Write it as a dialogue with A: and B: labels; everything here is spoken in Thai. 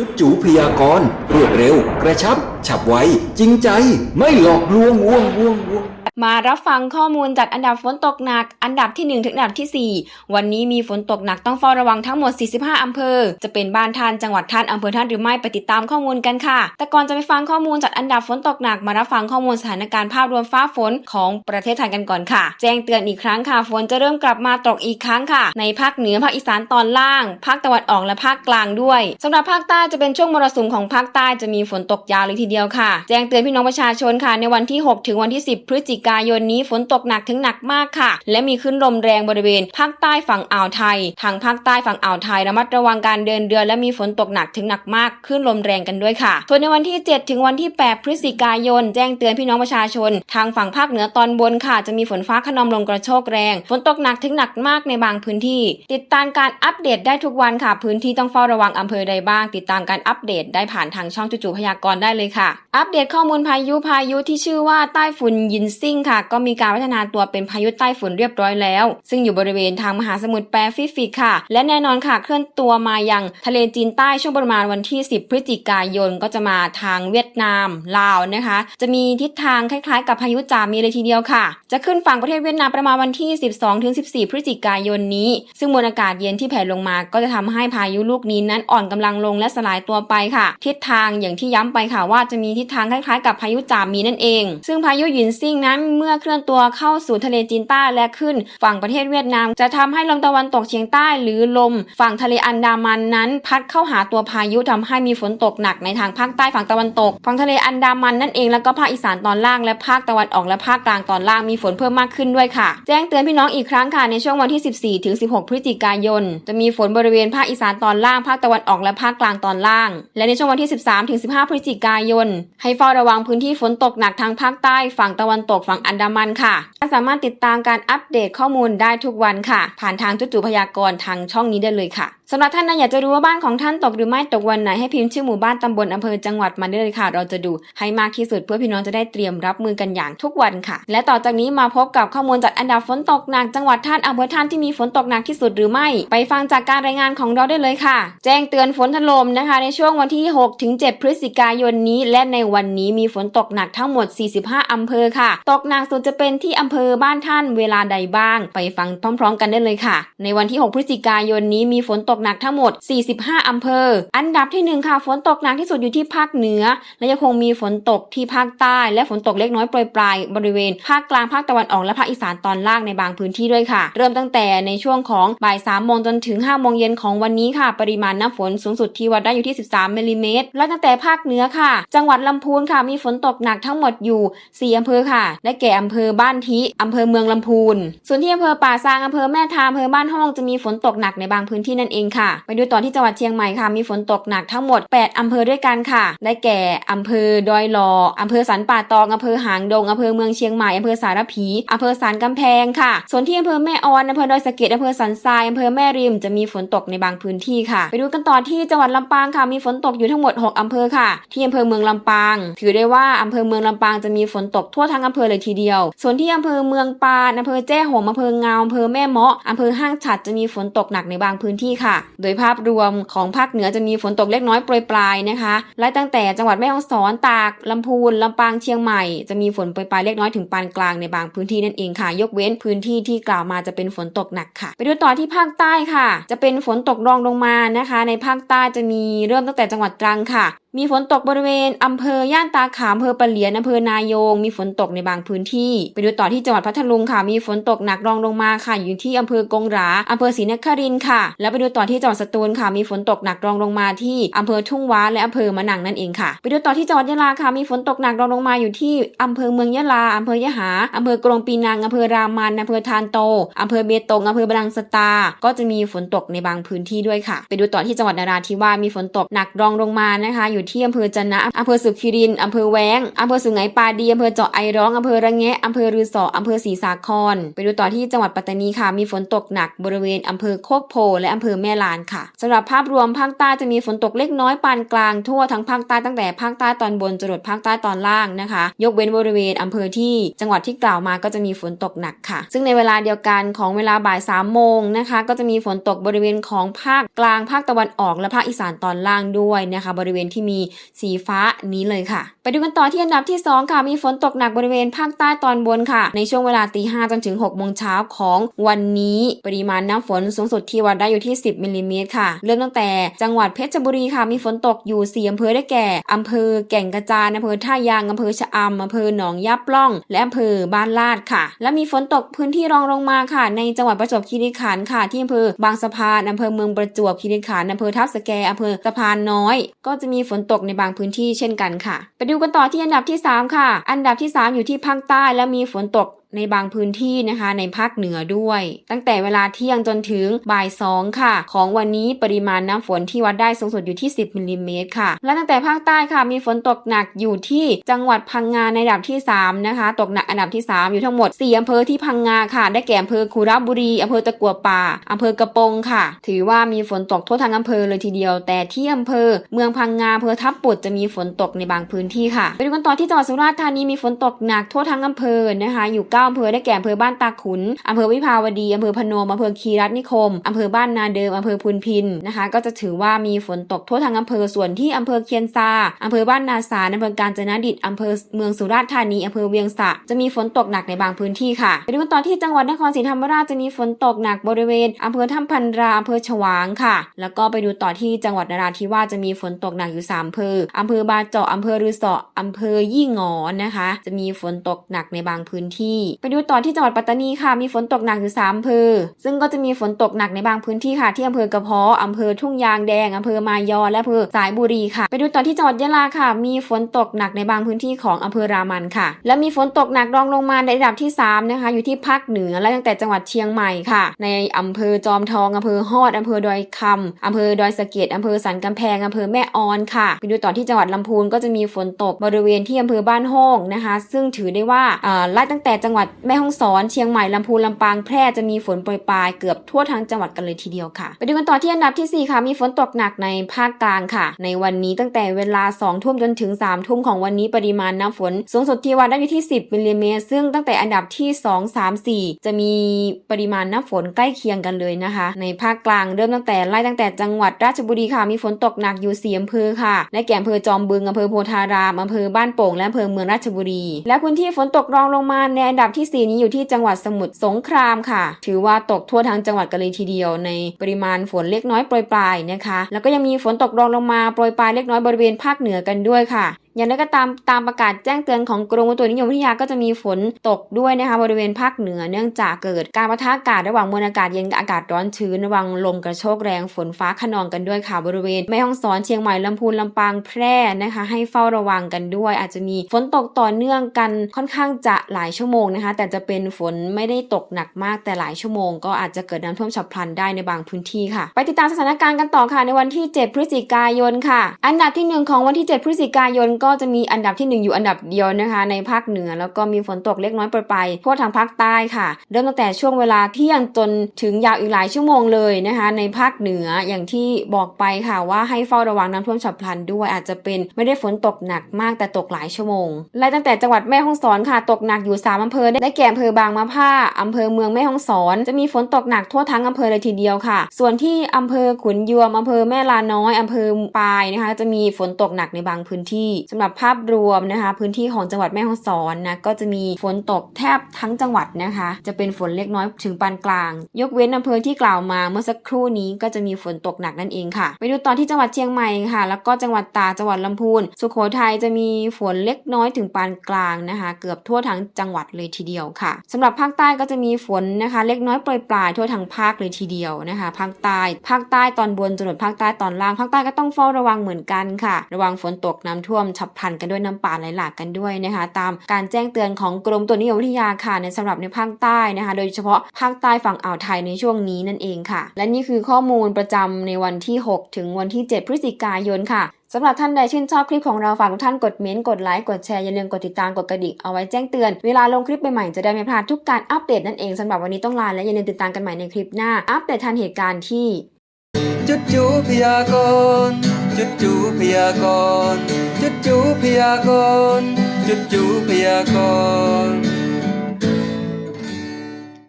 A: จุดจูพยากรณ์รวดเร็ว กระชับ ฉับไว จริงใจ ไม่หลอกลวงวงวงวง
B: มารับฟังข้อมูลจัดอันดับฝนตกหนัก อันดับที่ 1 ถึงอันดับทีสี่ 4 วันนี้มีฝนตกหนักต้องเฝ้าระวังทั้งหมด 45 อำเภอ จะเป็นบ้านท่านจังหวัดท่านอำเภอท่านหรือไม่ไปติดตามข้อมูลกันค่ะ แต่ก่อนจะไปฟังข้อมูลจัดอันดับฝนตกหนัก มารับฟังข้อมูลสถานการณ์ภาพรวมฟ้าฝนของประเทศไทยกันก่อนค่ะ แจ้งเตือนอีกครั้งค่ะ ฝนจะเริ่มกลับมาตกอีกครั้งค่ะ ในภาคเหนือภาคอีสานตอนล่าง ภาคตะวันออกและภาคกลางด้วยสำหรับภาคใต้จะเป็นช่วงมรสุมของภาคใต้จะมีฝนตกยาวเลยทีเดียวค่ะ แจ้งเตือนพี่น้องประชาชนค่ะ ในวันที่ 6 ถึงวันที่ 10 พฤศจิกายนนี้ฝนตกหนักถึงหนักมากค่ะ และมีขึ้นลมแรงบริเวณภาคใต้ฝั่งอ่าวไทย ทางภาคใต้ฝั่งอ่าวไทยระมัดระวังการเดินเรือและมีฝนตกหนักถึงหนักมากขึ้นลมแรงกันด้วยค่ะ ส่วนในวันที่ 7 ถึงวันที่ 8 พฤศจิกายน แจ้งเตือนพี่น้องประชาชน ทางฝั่งภาคเหนือตอนบนค่ะ จะมีฝนฟ้าขนองลมกระโชกแรง ฝนตกหนักถึงหนักมากในบางพื้นที่ ติดตามการอัปเดตได้ทุกวันค่ะ พื้นที่ต้องเฝ้าระวังอำเภอใดบ้าง ติดตามการอัปเดตได้ผ่านทางช่องจู่ๆพยากรณ์ได้เลยค่ะ อัปเดตข้อมูลพายุพายุที่ชื่อว่าใต้ฝุ่นยินซิ่งค่ะ ก็มีการพัฒนาตัวเป็นพายุใต้ฝุ่นเรียบร้อยแล้ว ซึ่งอยู่บริเวณทางมหาสมุทรแปซิฟิกค่ะ และแน่นอนค่ะเคลื่อนตัวมายังทะเลจีนใต้ช่วงประมาณวันที่ 10 พฤศจิกายนก็จะมาทางเวียดนามลาวนะคะ จะมีทิศทางคล้ายๆ กับพายุจามีเลยทีเดียวค่ะ จะขึ้นฝั่งประเทศเวียดนามประมาณวันที่ 12-14 พฤศจิกายนนี้ ซึ่งมวลอากาศเย็นที่แผ่ลงมาก็จะทำให้พายุลูกนี้นั้นอ่อนกำลังลงและสลายตัวไปค่ะ ทิศทางอย่างที่ย้ำไปค่ะว่าจะมีทิศทางคล้ายๆ กับพายุจามีนั่นเอง ซึ่งพายุหยินซิ่งนั้นเมื่อเคลื่อนตัวเข้าสู่ทะเลจีนใต้และขึ้นฝั่งประเทศเวียดนาม จะทำให้ลมตะวันตกเฉียงใต้ หรือลมฝั่งทะเลอันดามันนั้น พัดเข้าหาตัวพายุทำให้มีฝนตกหนักในทางภาคใต้ฝั่งตะวันตกฝั่งทะเลอันดามันนั่นเองแล้วก็ภาคอีสานตอนล่างและภาคตะวันออกและภาคกลางตอนล่างมีฝนเพิ่มมากขึ้นด้วยค่ะ แจ้งเตือนพี่น้องอีกครั้งค่ะในช่วงวันที่ 14ถึง16 พฤศจิกายน จะมีฝนบริเวณภาคอีสานตอนล่างภาคตะวันออกและภาคกลางตอนล่าง และในช่วงวันที่ 13ถึง15 พฤศจิกายน ให้เฝ้าระวังพื้นที่ฝนตกหนักทางภาคใต้ฝั่งตะวันตกฝั่งอันดามันค่ะสามารถติดตามการอัปเดตข้อมูลได้ทุกวันค่ะ ผ่านทางจุดจุพยากรณ์ทางช่องนี้ได้เลยค่ะ สำหรับท่านใดอยากจะรู้ว่าบ้านของท่านตกหรือไม่ตกวันไหนให้พิมพ์ชื่อหมู่บ้านตำบลอำเภอจังหวัดมาได้เลยค่ะ เราจะดูให้มากที่สุดเพื่อพี่น้องจะได้เตรียมรับมือกันอย่างทุกวันค่ะ และต่อจากนี้มาพบกับข้อมูลจัดอันดับฝนตกหนักจังหวัดท่านอำเภอท่านที่มีฝนตกหนักที่สุดหรือไม่ ไปฟังจากการรายงานของเราได้เลยค่ะ แจ้งเตือนฝนถล่มนะคะ ในช่วงวันที่6ถึง7พฤศจิกายนนี้ และในวันนี้มีฝนตกหนักทั้งหมด 45 อำเภอค่ะ ตกหนักสุดจะเป็นที่อำเภอบ้านท่านเวลาใดบ้าง ไปฟังพร้อม ๆ กันได้เลยค่ะ ในวันที่ 6 พฤศจิกายนนี้มีฝนตกหนักทั้งหมด 45 อำเภอ อันดับที่ 1 ค่ะ ฝนตกหนักที่สุดอยู่ที่ภาคเหนือ และยังคงมีฝนตกที่ภาคใต้ และฝนตกเล็กน้อยโปรยปลายบริเวณภาคกลางภาคตะวันออกและภาคอีสานตอนล่างในบางพื้นที่ด้วยค่ะ เริ่มตั้งแต่ในช่วงของบ่าย3โมงจนถึง5โมงเย็นของวันนี้ค่ะ ปริมาณน้ำฝนสูงสุดที่วัดได้อยู่ที่ 13มิลลิเมตรและตั้งแต่ภาคเหนือค่ะ จังหวัดลำพูนค่ะ มีฝนตกหนักทั้งหมดอยู่ 4อำเภอค่ะได้แก่อำเภอบ้านทิอำเภอเมืองลำพูน ส่วนที่อำเภอป่าซางอำเภอแม่ทาอำเภอบ้านห้องจะมีฝนตกหนักในบางพื้นที่นั่นเองค่ะ ไปดูต่อที่จังหวัดเชียงใหม่ค่ะ มีฝนตกหนักทั้งหมด 8 อำเภอด้วยกันค่ะ ได้แก่ อำเภอดอยหลออำเภอสันป่าตอง อำเภอหางดง อำเภอเมืองเชียงใหม่ อำเภอสารพี อำเภอสันกำแพงค่ะ ส่วนที่อำเภอแม่ออน อำเภอดอยสะเก็ด อำเภอสันทราย อำเภอแม่ริม จะมีฝนตกในบางพื้นที่ค่ะ ไปดูกันต่อที่จังหวัดลำปางค่ะ มีฝนตกอยู่ทั้งหมด 6 อำเภอค่ะ ที่อำเภอเมืองลำปาง ถือได้ว่าอำเภอเมืองลำปางจะมีฝนตกทั่วทั้งอำเภอเลยทีเดียว ส่วนที่อำเภอเมืองปานอำเภอแจ้ห่มอำเภอเงาอำเภอแม่เมาะอำเภอห้างฉัดจะมีฝนตกหนักในบางพื้นที่ค่ะโดยภาพรวมของภาคเหนือจะมีฝนตกเล็กน้อยโปรยปลายนะคะไล่ตั้งแต่จังหวัดแม่ฮ่องสอนตากลำพูนลำปางเชียงใหม่จะมีฝนโปรยปลายเล็กน้อยถึงปานกลางในบางพื้นที่นั่นเองค่ะ ยกเว้นพื้นที่ที่กล่าวมาจะเป็นฝนตกหนักค่ะ ไปดูต่อที่ภาคใต้ค่ะ จะเป็นฝนตกรองลงมานะคะ ในภาคใต้จะมีเริ่มตั้งแต่จังหวัดตรังค่ะมีฝนตกบริเวณอำเภอย่านตาขามอำเภอปะเหลียนอำเภอนายง มีฝนตกในบางพื้นที่ ไปดูต่อที่จังหวัดพัทลุงค่ะ มีฝนตกหนักรองลงมาค่ะ อยู่ที่อำเภอกงหราอำเภอศรีนครินทร์ค่ะ แล้วไปดูต่อที่จังหวัดสตูลค่ะมีฝนตกหนักรองลงมาที่อำเภอทุ่งว้าและอำเภอมะนังนั่นเองค่ะ ไปดูต่อที่จังหวัดยะลาค่ะมีฝนตกหนักรองลงมาอยู่ที่อำเภอเมืองยะลาอำเภอยะหาอำเภอกรงปีนังอำเภอรามันอำเภอทานโตอำเภอเบตงอำเภอบรังสตา ก็จะมีฝนตกในบางพื้นที่ด้วยค่ะ ไปดูต่อที่จังหวัดนราธิวาสมีฝนตกหนักรองลงมานะคะ อยู่ที่อำเภอจะนะอำเภอสุขิรินอำเภอแวงอำเภอสุไหงปาดีอำเภอเจาะไอร้องอำเภอระแงะอำเภอรือสออำเภอศรีสาคร ไปดูต่อที่จังหวัดปัตตานีค่ะ มีฝนตกหนักบริเวณอำเภอโคกโพและอำเภอแม่ลานค่ะสำหรับภาพรวมภาคใต้จะมีฝนตกเล็กน้อยปานกลางทั่วทั้งภาคใต้ตั้งแต่ภาคใต้ตอนบนจรดภาคใต้ตอนล่างนะคะ ยกเว้นบริเวณอำเภอที่จังหวัดที่กล่าวมาก็จะมีฝนตกหนักค่ะ ซึ่งในเวลาเดียวกันของเวลาบ่าย3โมงนะคะ ก็จะมีฝนตกบริเวณของภาคกลางภาคตะวันออกและภาคอีสานตอนล่างด้วยนะคะ บริเวณที่มีสีฟ้านี้เลยค่ะ ไปดูกันต่อที่อันดับที่ 2 ค่ะมีฝนตกหนักบริเวณภาคใต้ตอนบนค่ะ ในช่วงเวลาตีห้าจนถึง6โมงเช้าของวันนี้ ปริมาณน้ำฝนสูงสุดที่วัดได้อยู่ที่ 10มิลลิเมตรค่ะ เริ่มตั้งแต่จังหวัดเพชรบุรีค่ะมีฝนตกอยู่ 4 อำเภอได้แก่ อำเภอแก่งกระจานอำเภอท่ายาง อำเภอชะอำอำเภอหนองยาปล่อง และอำเภอบ้านลาดค่ะ และมีฝนตกพื้นที่รองลงมาค่ะ ในจังหวัดประจวบคีรีขันธ์ค่ะ ที่อำเภอบางสะพานอำเภอเมืองประจวบคีรีขันธ์อำเภอทับสแกอำเภอสะพานน้อย ก็จะมีฝนตกในบางพื้นที่เช่นกันค่ะ ไปดูกันต่อที่อันดับที่ 3 ค่ะ อันดับที่ 3 อยู่ที่ภาคใต้และมีฝนตก ในบางพื้นที่นะคะในภาคเหนือด้วย ตั้งแต่เวลาเที่ยงจนถึงบ่ายสองค่ะ ของวันนี้ปริมาณน้ำฝนที่วัดได้สูงสุดอยู่ที่ 10มิลลิเมตรค่ะ และตั้งแต่ภาคใต้ค่ะมีฝนตกหนักอยู่ที่จังหวัดพังงาในระดับที่ 3 นะคะ ตกหนักอันดับที่ 3 อยู่ทั้งหมด 4อำเภอที่พังงาค่ะ ได้แก่อำเภอคุระบุรีอำเภอตะกัวป่าอำเภอกระโปงค่ะ ถือว่ามีฝนตกทั่วทั้งอำเภอเลยทีเดียว แต่ที่อำเภอเมืองพังงาอำเภอทับปุดจะมีฝนตกในบางพื้นที่ค่ะไปดูกันต่อที่จังหวัดสุราษฎร์ธานีมีฝนตกหนักทั่วทั้งอำเภอนะคะอยู่าอำเภอได้แก่อำเภอบ้านตาขุนอำเภอวิภาวดีอำเภอพนมอำเภอคีรัตนิคมอำเภอบ้านนาเดิมอำเภอพุนพินนะคะ ก็จะถือว่ามีฝนตกทั่วทั้งอำเภอส่วนที่อำเภอเคียนซาอำเภอบ้านนาสารอำเภอกาญจนดิตอำเภอเมืองสุราษฎร์ธานีอำเภอเวียงสะจะมีฝนตกหนักในบางพื้นที่ค่ะไปดูต่อที่จังหวัดนครศรีธรรมราชจะมีฝนตกหนักบริเวณอำเภอถ้ำพันราอำเภอฉวางค่ะ แล้วก็ไปดูต่อที่จังหวัดนราธิวาสจะมีฝนตกหนักอยู่3อำเภออำเภอบาเจาะอำเภอรือสออำเภอยี่งอนนะคะ จะมีฝนตกหนักในบางพื้นที่ไปดูต่อที่จังหวัดปัตตานีค่ะมีฝนตกหนักอยู่สามอำเภอ ซึ่งก็จะมีฝนตกหนักในบางพื้นที่ค่ะที่อำเภอกระเพาะอำเภอทุ่งยางแดงอำเภอมายอและอำเภอสายบุรีค่ะ ไปดูต่อที่จังหวัดยะลาค่ะ มีฝนตกหนักในบางพื้นที่ของอำเภอรามันค่ะ และมีฝนตกหนักรองลงมาในระดับที่สามนะคะ อยู่ที่ภาคเหนือและตั้งแต่จังหวัดเชียงใหม่ค่ะ ในอำเภอจอมทองอำเภอฮอดอำเภอดอยคำอำเภอดอยสะเก็ดอำเภอสันกำแพงอำเภอแม่ออนค่ะไปดูต่อที่จังหวัดลำพูนก็จะมีฝนตกบริเวณที่อำเภอบ้านโฮงนะคะ ซึ่งถือได้ว่าอ่าไล่ตั้งแต่จังหวัดแม่ฮ่องสอน เชียงใหม่ลำพูนลำปางแพร่จะมีฝนโปรยปลายเกือบทั่วทั้งจังหวัดกันเลยทีเดียวค่ะ ไปดูกันต่อที่อันดับทีสี่4 ค่ะ มีฝนตกหนักในภาคกลางค่ะ ในวันนี้ตั้งแต่เวลา 2 ทุ่มจนถึง 3 ทุ่มของวันนี้ปริมาณน้ำฝน สูงสุดที่วัดได้อยู่ที่ 10มิลลิเมตรซึ่งตั้งแต่อันดับที่ 2 3 4 จะมีปริมาณน้ำฝนใกล้เคียงกันเลยนะคะ ในภาคกลางเริ่มตั้งแต่ไล่ตั้งแต่จังหวัดราชบุรีค่ะมีฝนตกหนักอยู่สี่อำเภอค่ะได้แก่อำเภอจอมบึงอำเภอโพธารามอำเภอบ้านโป่งและอำเภอเมืองราชบุรี และพื้นที่ฝนตกรองลงมาในอันดับที่ 4 นี้อยู่ที่จังหวัดสมุทรสงครามค่ะ ถือว่าตกทั่วทั้งจังหวัดกันเลยทีเดียว ในปริมาณฝนเล็กน้อยโปรยปลายนะคะ แล้วก็ยังมีฝนตกรองลงมาโปรยปลายเล็กน้อยบริเวณภาคเหนือกันด้วยค่ะอย่างไรก็ตามตามประกาศแจ้งเตือนของกรมอุตุนิยมวิทยาก็จะมีฝนตกด้วยนะคะบริเวณภาคเหนือเนื่องจากเกิดการปะทะอากาศระหว่างมวลอากาศเย็นกับอากาศร้อนชื้นระว่างลมกระโชกแรงฝนฟ้าขนองกันด้วยค่ะบริเวณแม่ฮ่องสอนเชียงใหม่ลำพูนลำปางแพร่นะคะ ให้เฝ้าระวังกันด้วย อาจจะมีฝนตกต่อเนื่องกันค่อนข้างจะหลายชั่วโมงนะคะ แต่จะเป็นฝนไม่ได้ตกหนักมากแต่หลายชั่วโมง ก็อาจจะเกิดน้ำท่วมฉับพลันได้ในบางพื้นที่ค่ะ ไปติดตามสถานการณ์กันต่อค่ะในวันที่ 7 พฤศจิกายนค่ะ อันดับที่หนึ่งของวันที่ 7 พฤศจิกายนก็จะมีอันดับที่ 1 อยู่อันดับเดียวนะคะ ในภาคเหนือ แล้วก็มีฝนตกเล็กน้อยปรยปลายทั่วทางภาคใต้ค่ะ เริ่มตั้งแต่ช่วงเวลาเที่ยงจนถึงยาวอีกหลายชั่วโมงเลยนะคะ ในภาคเหนืออย่างที่บอกไปค่ะว่าให้เฝ้าระวังน้ำท่วมฉับพลันด้วยอาจจะเป็นไม่ได้ฝนตกหนักมากแต่ตกหลายชั่วโมงไล่ตั้งแต่จังหวัดแม่ฮ่องสอนค่ะ ตกหนักอยู่3อำเภอได้แก่อำเภอบางมะผ้าอำเภอเมืองแม่ฮ่องสอนจะมีฝนตกหนักทั่วทั้งอำเภอเลยทีเดียวค่ะ ส่วนที่อำเภอขุนยวมอำเภอแม่ลาน้อยอำเภอปายนะคะ จะมีฝนตกหนักในบางพื้นที่สำหรับภาพรวมนะคะ พื้นที่ของจังหวัดแม่ฮ่องสอนนะก็จะมีฝนตกแทบทั้งจังหวัดนะคะ จะเป็นฝนเล็กน้อยถึงปานกลาง ยกเว้นอำเภอที่กล่าวมาเมื่อสักครู่นี้ก็จะมีฝนตกหนักนั่นเองค่ะ ไปดูตอนที่จังหวัดเชียงใหม่ค่ะ แล้วก็จังหวัดตากจังหวัดลำพูน สุโขทัยจะมีฝนเล็กน้อยถึงปานกลางนะคะ เกือบทั่วทั้งจังหวัดเลยทีเดียวค่ะสำหรับภาคใต้ก็จะมีฝนนะคะ เล็กน้อยปรยปลายทั่วทั้งภาคเลยทีเดียวนะคะภาคใต้ภาคใต้ตอนบนจนถึงภาคใต้ตอนล่างภาคใต้ก็ต้องเฝ้าระวังเหมือนกันค่ะ ระวังฝนตกน้ำท่วมฉับพลันกันด้วยน้ำป่าไหลหลากกันด้วยนะคะ ตามการแจ้งเตือนของกรมตัวนิยมวิทยาค่ะในสำหรับในภาคใต้นะคะ โดยเฉพาะภาคใต้ฝั่งอ่าวไทยในช่วงนี้นั่นเองค่ะ และนี่คือข้อมูลประจำในวันที่ 6 ถึงวันที่ 7 พฤศจิกายนค่ะสำหรับท่านใดชื่นชอบคลิปของเราฝากทุกท่านกดเม้นต์กดไลค์กดแชร์อย่าลืมกดติดตามกดกระดิ่งเอาไว้แจ้งเตือน เวลาลงคลิปใหม่ๆจะได้ไม่พลาดทุกการอัปเดตนั่นเองสำหรับวันนี้ต้องลาและอย่าลืมติดตามกันใหม่ในคลิปหน้า อัปเดตทันเหตุการณ์ที่
C: จุดจูพยากรจุดจูพยากร จุดจูพยากรจุดจูพยากร